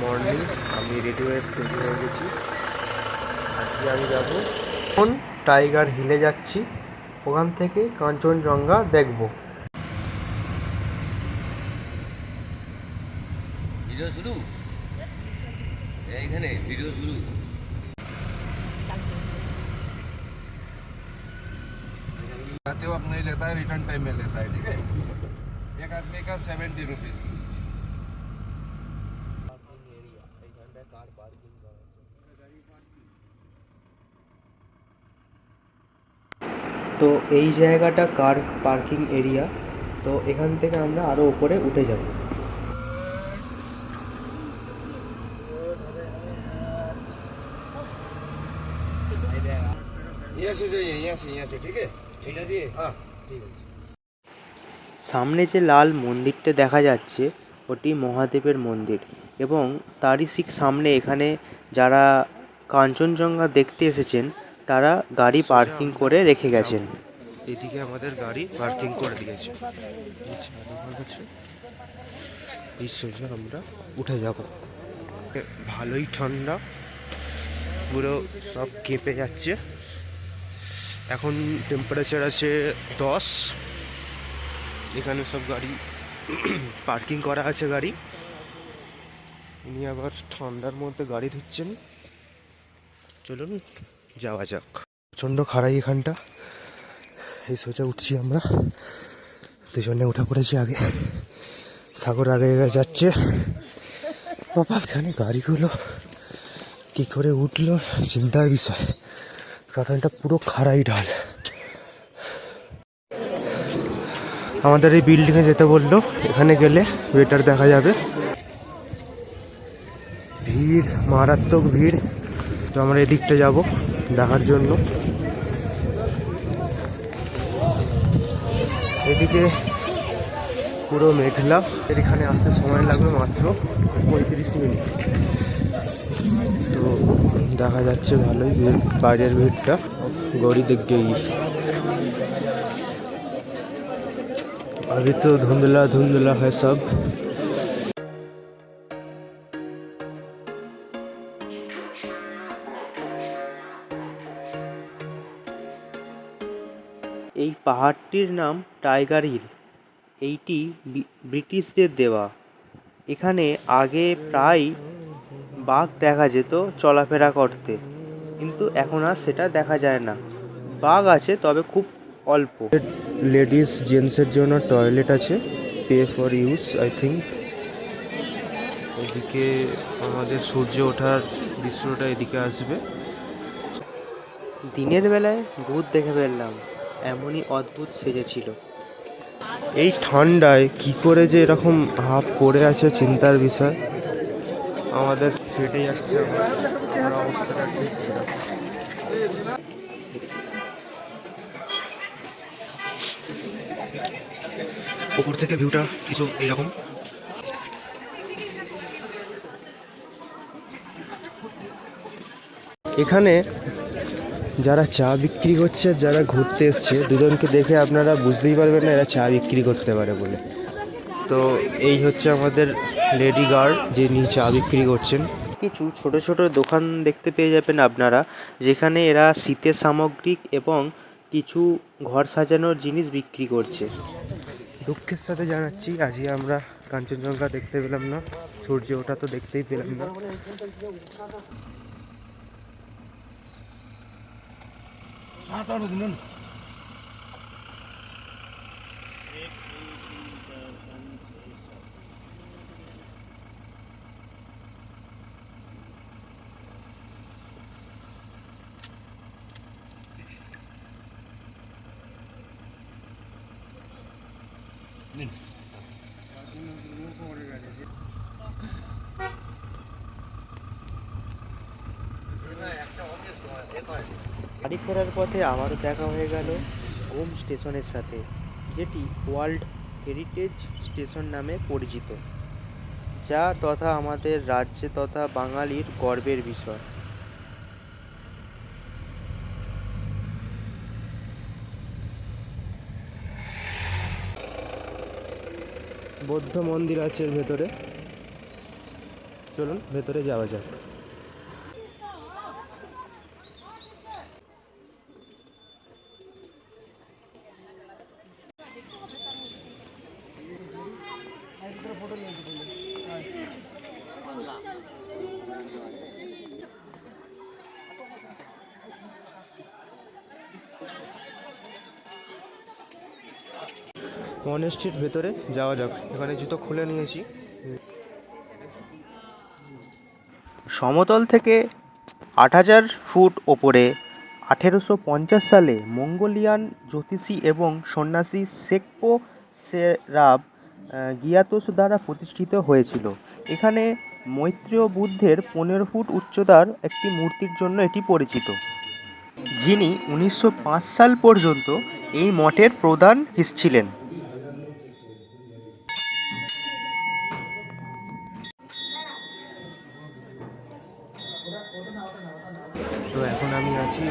Morning আমি ready হয়ে তৈরি হয়ে গেছি আজকে আমি যাব এখন টাইগার হিলে যাচ্ছি ওখান থেকে কাঞ্চনজঙ্ঘা দেখব ভিডিও শুরু এইখানে ভিডিও শুরু आते वक्त नहीं लेता है रिटर्न टाइम में लेता है ठीक है एक आदमी का सेवेंटी रुपीज़ তো এই জায়গাটা কার পার্কিং এরিয়া? তো এখান থেকে আমরা আরও উপরে উঠে যাব। সামনে যে লাল মন্দিরটা দেখা যাচ্ছে ওটি মহাদেবের মন্দির এবং তারই ঠিক সামনে এখানে যারা কাঞ্চনজঙ্ঘা দেখতে এসেছেন তারা গাড়ি পার্কিং করে রেখে গেছেন। এদিকে আমাদের গাড়ি পার্কিং করে দিয়েছে। আমরা উঠে যাব। ভালোই ঠান্ডা, পুরো সব কেঁপে যাচ্ছে। এখন টেম্পারেচার আছে দশ। এখানে সব গাড়ি পার্কিং করা আছে গাড়ি। ইনি আবার ঠান্ডার মধ্যে গাড়ি ধুচ্ছেন। চলুন। যাওয়া যাক। প্রচণ্ড খাড়াই এখানটা। এই সোজা উঠছি আমরা। দুজনে উঠে পড়েছি আগে। সাগর আগে যাচ্ছে। বাবা, এখানে গাড়িগুলো কি করে উঠল? চিন্তার বিষয়। কারণ এটা পুরো খাড়াই ঢাল। আমাদের এই বিল্ডিংয়ে যেতে বলল। এখানে গেলে ওয়েটার দেখা যাবে। ভিড়, মারাত্মক ভিড়। তো আমরা এদিকটা যাব। দেখার জন্য এদিকে পুরো মেঘলা এর এখানে আসতে সময় লাগবে মাত্র পঁয়ত্রিশ মিনিট তো দেখা যাচ্ছে ভালোই ভিড় বাইরের ভিড়টা গড়ি দিক গেই अभी तो धुंधला धुंधला है सब এই পাহাড়টির নাম টাইগার হিল। এইটি বি- ব্রিটিশদের দেওয়া। এখানে আগে প্রায় বাঘ দেখা যেত চলাফেরা করতে। কিন্তু এখন আর সেটা দেখা যায় না। বাঘ আছে তবে খুব অল্প। লেডিস জেন্টসের জন্য টয়লেট আছে pay for use I think. এদিকে আমাদের সূর্য ওঠার দৃশ্যটা এদিকে আসবে। দিনের বেলায় ভূত দেখে ফেললাম। এমনই অদ্ভুত সেজেছিল। এই ঠান্ডায় কি করে যে এরকম হাফ পড়ে আছে চিন্তার বিষয়? আমাদের ফেটে যাচ্ছে অবস্থাটা ঠিক উপর থেকে ভিউটা কিছু এইরকম। এখানে যারা চা বিক্রি করছে, যারা ঘুরতে এসছে, দুজনকে দেখে আপনারা বুঝতেই পারবেন না এরা চা বিক্রি করতে পারে বলে। তো এই হচ্ছে আমাদের লেডি গার্ড, যিনি চা বিক্রি করছেন। কিছু ছোট ছোট দোকান দেখতে পেয়ে যাবেন আপনারা, যেখানে এরা শীতের সামগ্রিক এবং কিছু ঘর সাজানোর জিনিস বিক্রি করছে। দুঃখের সাথে জানাচ্ছি, আজকে আমরা কাঞ্চনজঙ্ঘা দেখতে পেলাম না, সূর্য ওঠা তো দেখতেই পেলাম না। 까다로우면 네. বাড়ি ফেরার পথে আবারও দেখা হয়ে গেল ঘুম স্টেশনের সাথে, যেটি ওয়ার্ল্ড হেরিটেজ স্টেশন নামে পরিচিত, যা তথা আমাদের রাজ্যে তথা বাঙালির গর্বের বিষয়। বৌদ্ধ মন্দির আছে এর ভেতরে। চলুন, ভেতরে যাওয়া যাক। মনেস্ট্রির ভেতরে যাওয়া যাক। এখানে জুতো খুলে নিয়েছি। সমতল থেকে আট হাজার ফুট ওপরে আঠেরোশো পঞ্চাশ সালে মঙ্গোলিয়ান জ্যোতিষী এবং সন্ন্যাসী সেকপো সেরাব গিয়াতোস দ্বারা প্রতিষ্ঠিত হয়েছিল। এখানে মৈত্রেয় বুদ্ধের পনেরো ফুট উচ্চতার একটি মূর্তির জন্য এটি পরিচিত। যিনি উনিশশো পাঁচ সাল পর্যন্ত এই মঠের প্রধান ছিলেন তো এখন আমি আছি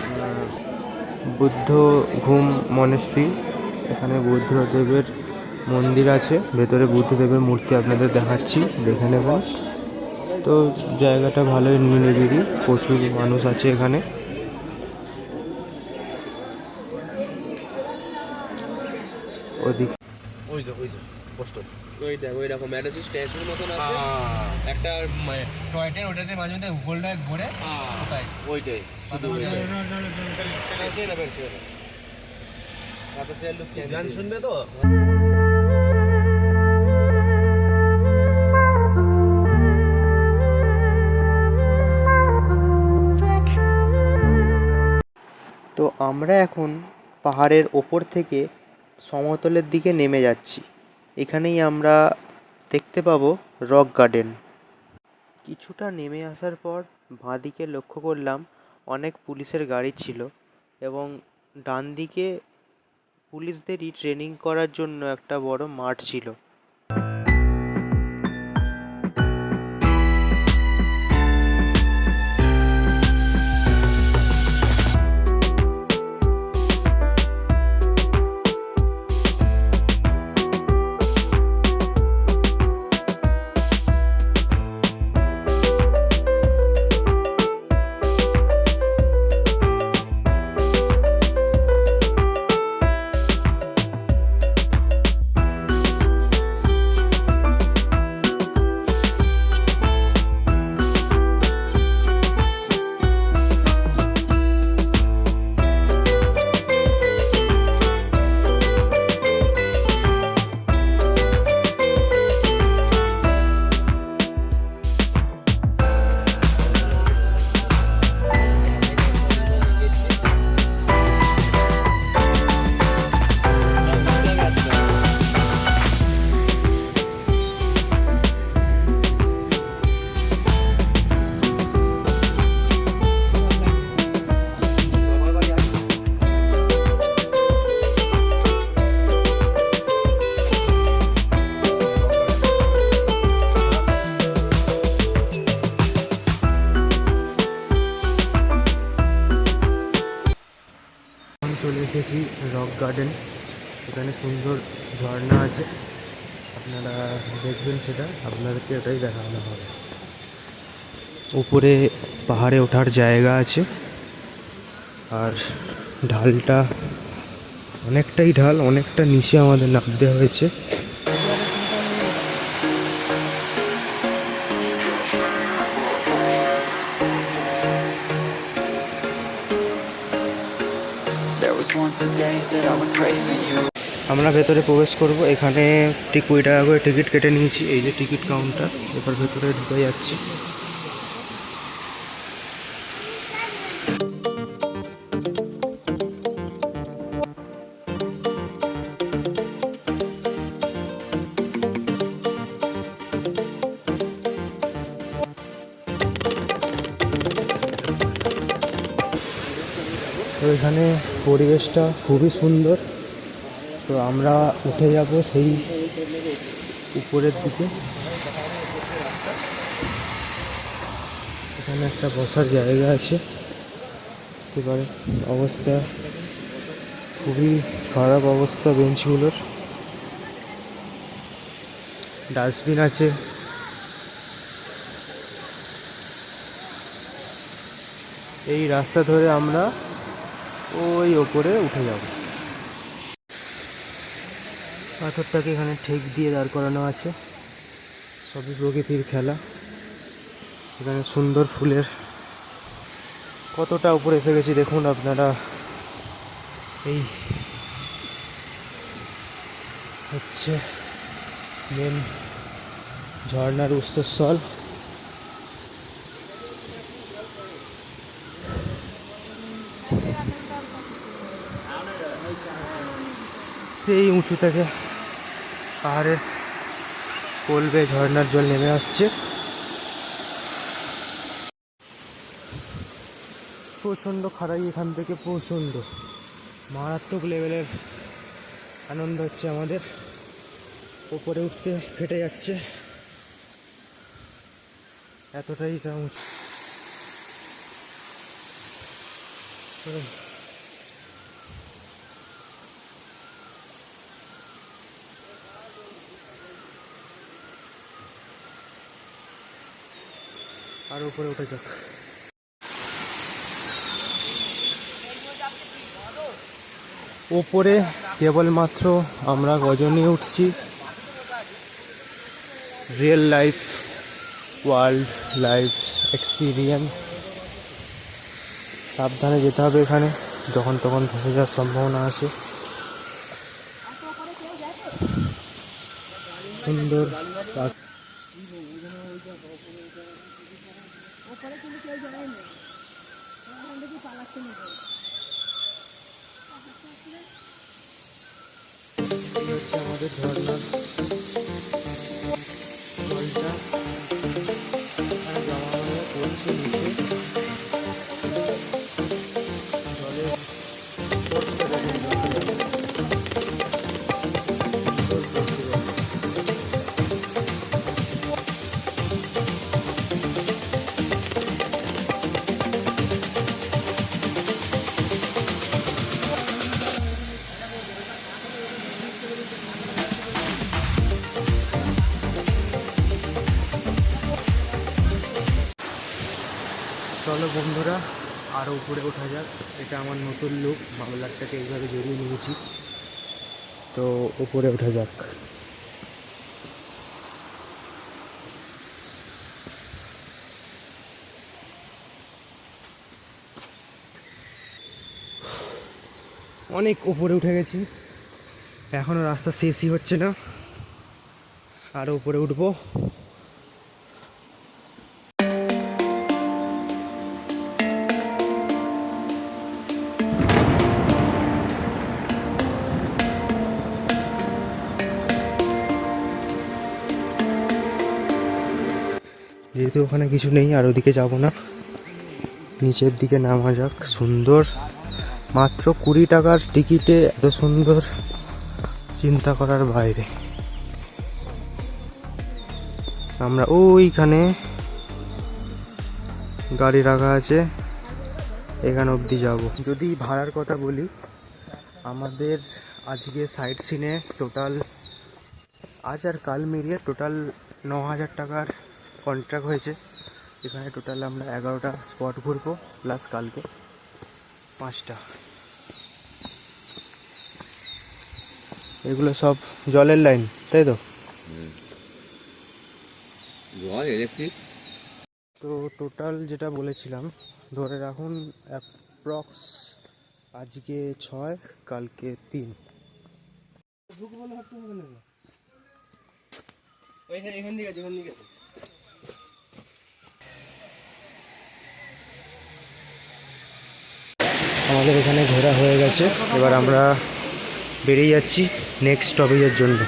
বুদ্ধ ঘুম মনেশ্রী। এখানে বুদ্ধদেবের মন্দির আছে, ভেতরে বুদ্ধদেবের মূর্তি আপনাদের দেখাচ্ছি, দেখে নেবেন। তো জায়গাটা ভালোই নিরিবিলি প্রচুর মানুষ আছে এখানে ওদিক ওই যে ওই যে পোস্টার ওই ওই রকম একটা হচ্ছে স্ট্যাচুর মতন আছে একটা টয় ট্রেন ওটাতে মাঝে মধ্যে গোল্ডা ঘোরে ওটাই ওইটাই শুধু ওইটাই না পেরেছে গান শুনবে তো তো আমরা এখন পাহাড়ের ওপর থেকে সমতলের দিকে নেমে যাচ্ছি। এখানেই আমরা দেখতে পাবো রক গার্ডেন। কিছুটা নেমে আসার পর বাঁদিকে লক্ষ্য করলাম অনেক পুলিশের গাড়ি ছিল এবং ডান দিকে পুলিশদেরই ট্রেনিং করার জন্য একটা বড় মাঠ ছিল। আপনাদেরকে এটাই দেখানো হবে। উপরে পাহাড়ে ওঠার জায়গা আছে। আর ঢালটা অনেকটাই ঢাল, অনেকটা নিচে আমাদের নামতে হয়েছে। আমরা ভেতরে প্রবেশ করব। এখানে ঠিক কুড়ি টাকা করে টিকিট কেটে নিয়েছি। এই যে টিকিট কাউন্টার, এবার ভেতরে ঢুকে যাচ্ছি। তো এখানে পরিবেশটা খুবই সুন্দর। তো আমরা উঠে যাব সেই উপরের দিকে। এখানে একটা বসার জায়গা আছে। পারে। অবস্থা খুবই খারাপ অবস্থা বেঞ্চগুলোর। ডাস্টবিন আছে। এই রাস্তা ধরে আমরা ওই ওপরে উঠে যাব। পাথরটাকে এখানে ঠেক দিয়ে দাঁড় করানো আছে। সবই প্রকৃতির খেলা। এখানে সুন্দর ফুলের কতটা উপরে এসে গেছি দেখুন আপনারা। এই হচ্ছে মেন ঝর্ণার উৎসস্থল সেই উঁচু থেকে পাহাড়ের পলবে ঝর্নার জল নেমে আসছে। প্রচণ্ড খারাই এখান থেকে, প্রচণ্ড। মারাত্মক লেভেলের আনন্দ হচ্ছে আমাদের। ওপরে উঠতে ফেটে যাচ্ছে। এতটাই তা আর উপরে উঠে যাক ওপরে কেবলমাত্র আমরা গজনে উঠছি। Real life world life experience সাবধানে যেতে হবে এখানে, যখন তখন ধসে যাওয়ার সম্ভাবনা আছে। সুন্দর Thank you. আরও উপরে ওঠা যাক। এটা আমার নতুন লুক মামলারটাকে এইভাবে জড়িয়ে নিয়েছি। তো উপরে ওঠা যাক। অনেক উপরে উঠে গেছি। এখনও রাস্তা শেষই হচ্ছে না। আরও উপরে উঠবো। যেহেতু ওখানে কিছু নেই, আর ওদিকে যাব না। নিচের দিকে নামা যাক, সুন্দর। মাত্র কুড়ি টাকার টিকিটে এত সুন্দর চিন্তা করার বাইরে। আমরা ওইখানে গাড়ি রাখা আছে, এখানে অবধি যাব। যদি ভাড়ার কথা বলি, আমাদের আজকে সাইট সিনে টোটাল, আজ আর কাল মিলিয়ে টোটাল ন হাজার টাকার কন্ট্রাক্ট হয়েছে। এখানে টোটাল আমরা এগারোটা স্পট ঘুরবো প্লাস কালকে পাঁচটা। এগুলো সব জলের লাইন তাই তো? জল ইলেকট্রিক তো টোটাল যেটা বলেছিলাম ধরে রাখুন অ্যাপ্রক্স আজকে ছয় কালকে তিন। এখান থেকে এখান থেকে আমাদের এখানে ঘোরা হয়ে গেছে। এবার আমরা বেরিয়ে যাচ্ছি নেক্সট স্টপেজের জন্য।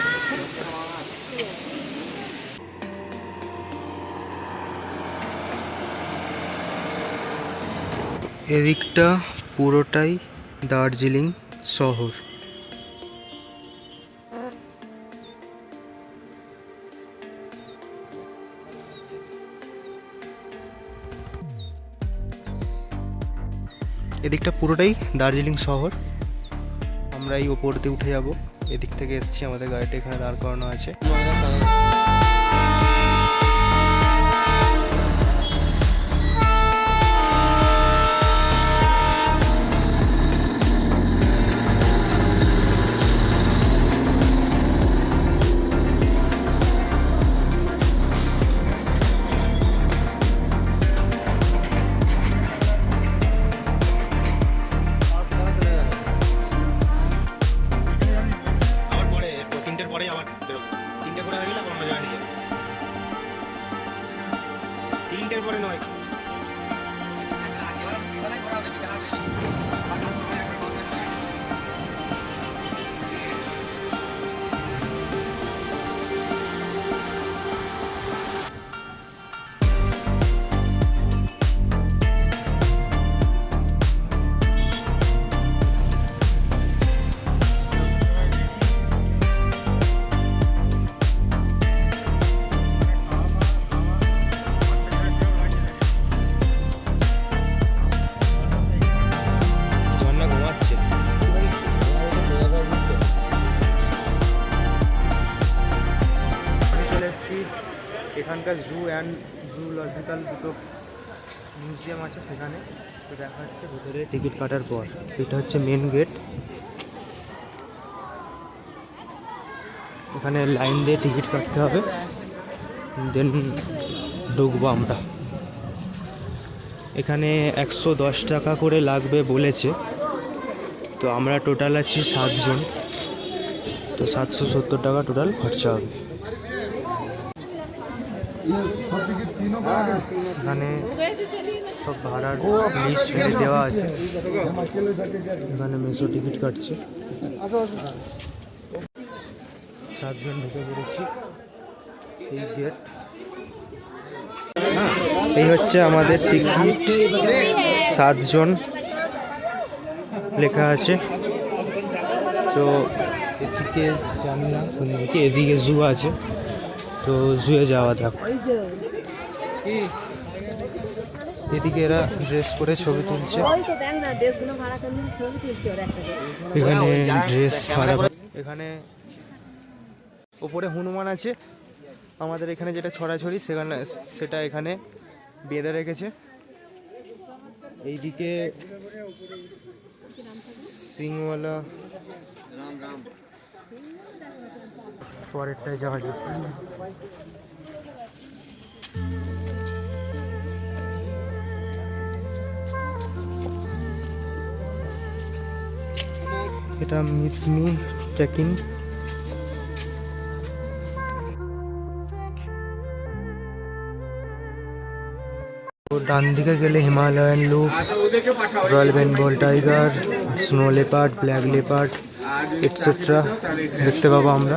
এদিকটা পুরোটাই দার্জিলিং শহর। এদিকটা পুরোটাই দার্জিলিং শহর। আমরা এই ওপর দিয়ে উঠে যাব। এদিক থেকে এসছি আমাদের গাড়িটা এখানে দাঁড় করানো আছে। ভেতরে টিকিট কাটার পর, এটা হচ্ছে মেন গেট এখানে লাইন দিয়ে টিকিট কাটতে হবে। দেন ঢুকবো আমরা। এখানে একশো দশ টাকা করে লাগবে বলেছে। তো আমরা টোটাল আছি সাতজন। তো সাতশো সত্তর টাকা টোটাল খরচা হবে। এখানে সব ভাড়ার লিস্ট দেওয়া আছে। এখানে মেসো টিকিট কাটছে। সাতজন ঢুকে পড়েছি। এই গেট এই হচ্ছে আমাদের টিকিট সাতজন লেখা আছে। তো এদিকে জানি না এদিকে জু আছে। তো জুয়ে যাওয়া যাক। এদিকে এরা ড্রেস পরে ছবি তুলছে। এখানে ড্রেস এখানে ওপরে হনুমান আছে। আমাদের এখানে যেটা ছড়াছড়ি, সেখানে সেটা এখানে বেঁধে রেখেছে। এইদিকে সিংওয়ালা পরেরটায় যাওয়া যাক। এটা মিসমি ট্রেকিং তো ডান দিকে গেলে Himalayan loop royal Bengal tiger snow leopard black leopard etcetera দেখতে পাবো আমরা।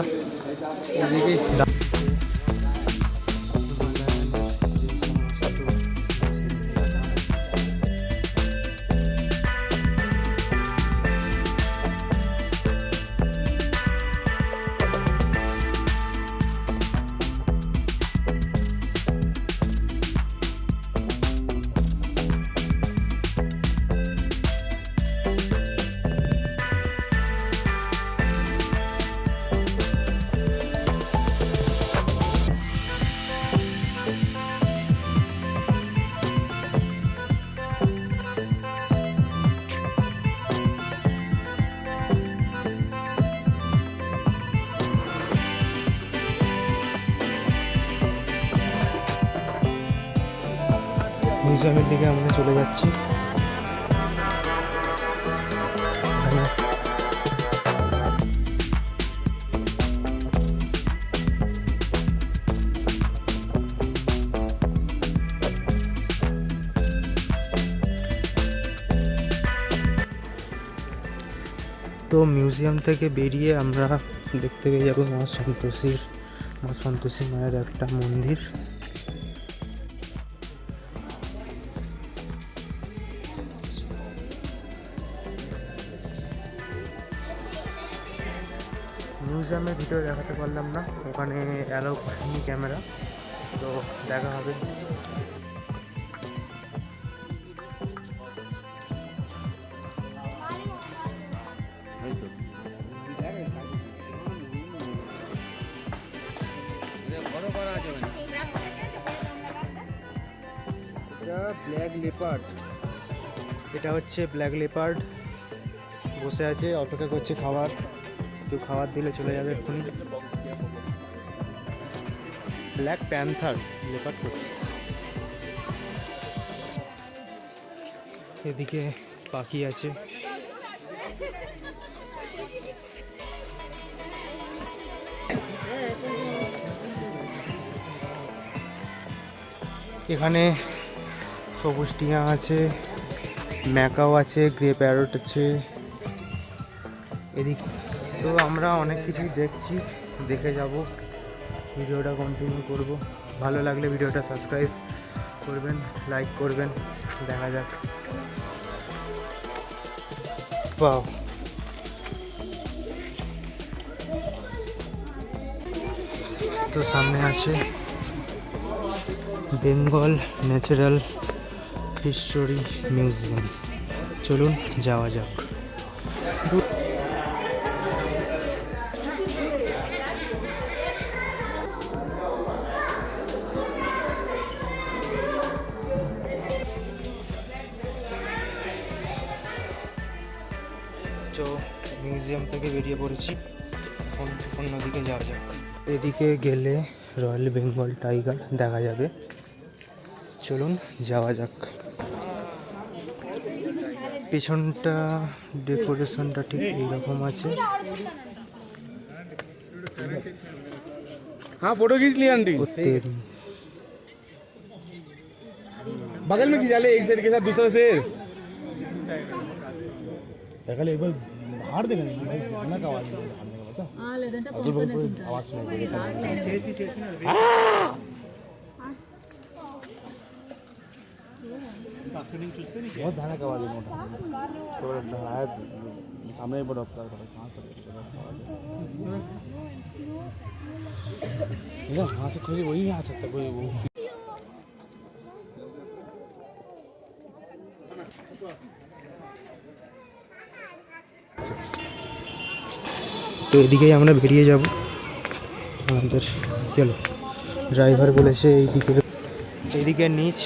মিউজিয়ামের দিকে আমরা চলে যাচ্ছি। তো মিউজিয়াম থেকে বেরিয়ে আমরা দেখতে পেয়ে যাব মা সন্তোষীর মা সন্তোষী মায়ের একটা মন্দির। ভিডিও দেখাতে পারলাম না। ওখানে অ্যালাউ করেনি ক্যামেরা তো দেখা হবে। ব্ল্যাক লেপার্ড এটা হচ্ছে ব্ল্যাক লেপার্ড বসে আছে অপেক্ষা করছে খাবার। কেউ খাবার দিলে চলে যাবে এক্ষুনি। ব্ল্যাক প্যান্থার করছে। এদিকে পাখি আছে। এখানে সবুজ টিয়া আছে, ম্যাকাও আছে, গ্রে প্যারট আছে। এদিক তো আমরা অনেক কিছুই দেখছি, দেখে যাব। ভিডিওটা কন্টিনিউ করব। ভালো লাগলে ভিডিওটা সাবস্ক্রাইব করবেন লাইক করবেন। দেখা যাক। বাহ তো সামনে আছে বেঙ্গল ন্যাচারাল হিস্টোরি মিউজিয়াম চলুন যাওয়া যাক। থেকে বেরিয়ে পড়েছি এখন অন্যদিকে যাওয়া যাক এদিকে গেলে রয়্যাল বেঙ্গল টাইগার দেখা যাবে চলুন যাওয়া যাক পেছনটা ডেকোরেশনটা ঠিক এইরকম আছে हाँ फोटो खींच लिया आंटी তেরি बगल में खिंचा ले एक शेर के साथ दूसरा शेर पहले एक बार बाहर देखा नहीं भाई गाना का आवाज़ अगल बगल पूरी आवाज़ सुनाई बहुत भयानक आवाज़ है मोटा तो सामने बड़ा डॉक्टर कहाँ पर वहाँ से कोई वही आ सकता कोई वो তো এদিকেই আমরা বেরিয়ে যাব। আমাদের গেল ড্রাইভার বলেছে এইদিকে। এদিকে নিচ,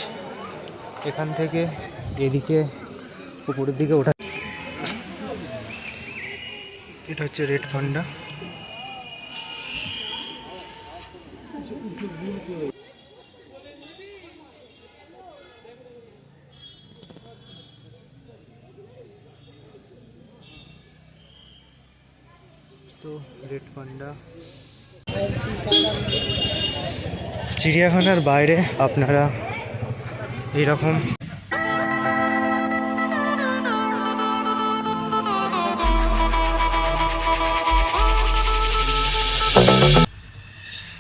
এখান থেকে এদিকে উপরের দিকে ওঠা। এটা হচ্ছে রেড পান্ডা। পান্ডা চিড়িয়াখানার বাইরে আপনারা এইরকম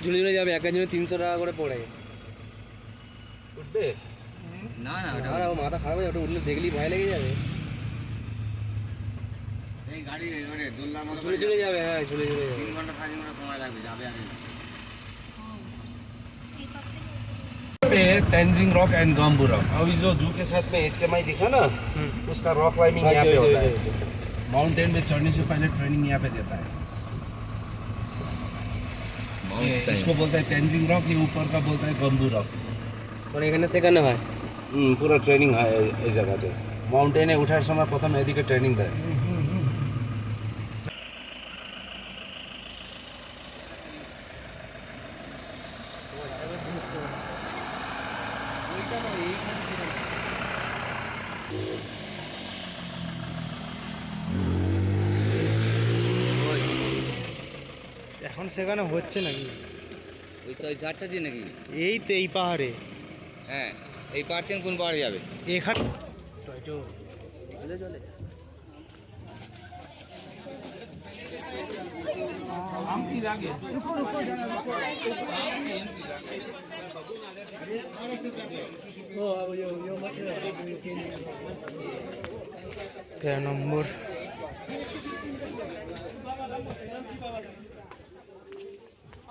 ঝুলে ঝুলে যাবে এক জন্য তিনশো টাকা করে পড়ে। উঠবে? না না ওটা মাথা খারাপ হয়ে যাবে, ওটা উঠলে দেখলেই ভয় লেগে যাবে। এই গাড়ি ওরে দোলনার মতো ঝুলে ঝুলে যাবে হ্যাঁ ঝুলে ঝুলে যাবে তিন ঘন্টা সাড়ে তিন ঘন্টা সময় লাগবে যাবে আগে पे Tenzing Rock and Gombu Rock अभी जो जू के साथ में एच दिखा ना उसका रॉक क्लाइंबिंग यहाँ पे होता है माउंटेन पे चढ़ने से पहले ट्रेनिंग यहाँ पे देता है ये इसको बोलता है तेंजिंग रॉक ये ऊपर का बोलता है गम्बू रॉक মানে এখানে শেখানো হয় हम्म, पूरा ट्रेनिंग है এই জায়গাতে মাউন্টেনে ওঠার সময় প্রথম এদিকে ট্রেনিং দেয় এখন সেখানে হচ্ছে নাকি? ওই তো ওই ঝাড়টা দিয়ে নাকি? এই তো এই পাহাড়ে। হ্যাঁ এই পাহাড় থেকে কোন পাহাড়ে যাবে? এখানে তেরো নম্বর?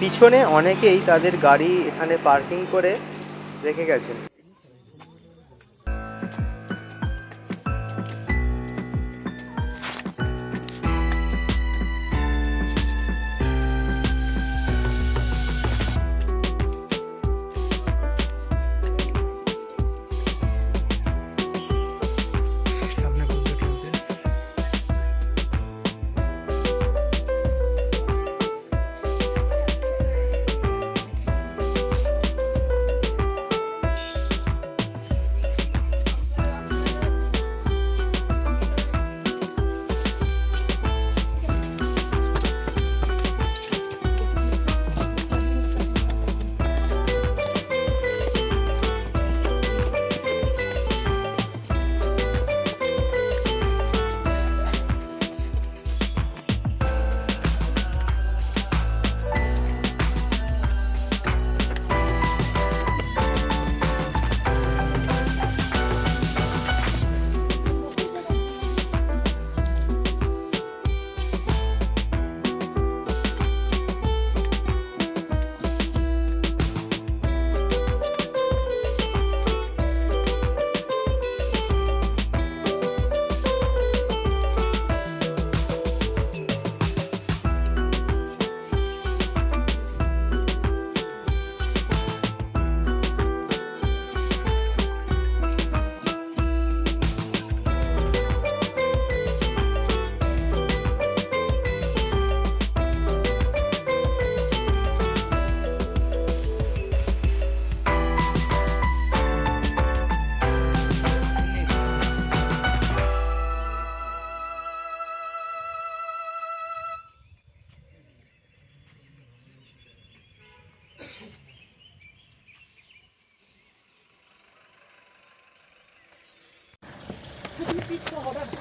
পিছনে অনেকেই তাদের গাড়ি এখানে পার্কিং করে রেখে গেছেন।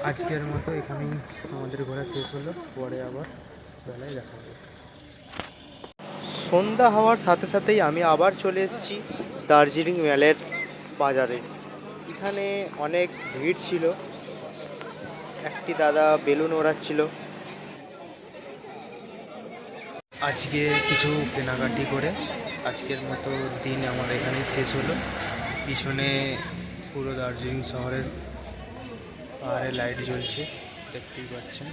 আজকের মতো এখানেই আমাদের ঘোরা শেষ হলো। পরে আবার বেলায় দেখা হবে। সন্ধ্যা হওয়ার সাথে সাথেই আমি আবার চলে এসেছি দার্জিলিং ম্যালের বাজারে। এখানে অনেক ভিড় ছিল। একটি দাদা বেলুন ওড়াচ্ছিল। আজকে কিছু কেনাকাটি করে আজকের মতো দিন আমার এখানে শেষ হলো। পিছনে পুরো দার্জিলিং শহরের পাহাড়ে লাইট জ্বলছে দেখতেই পাচ্ছেন।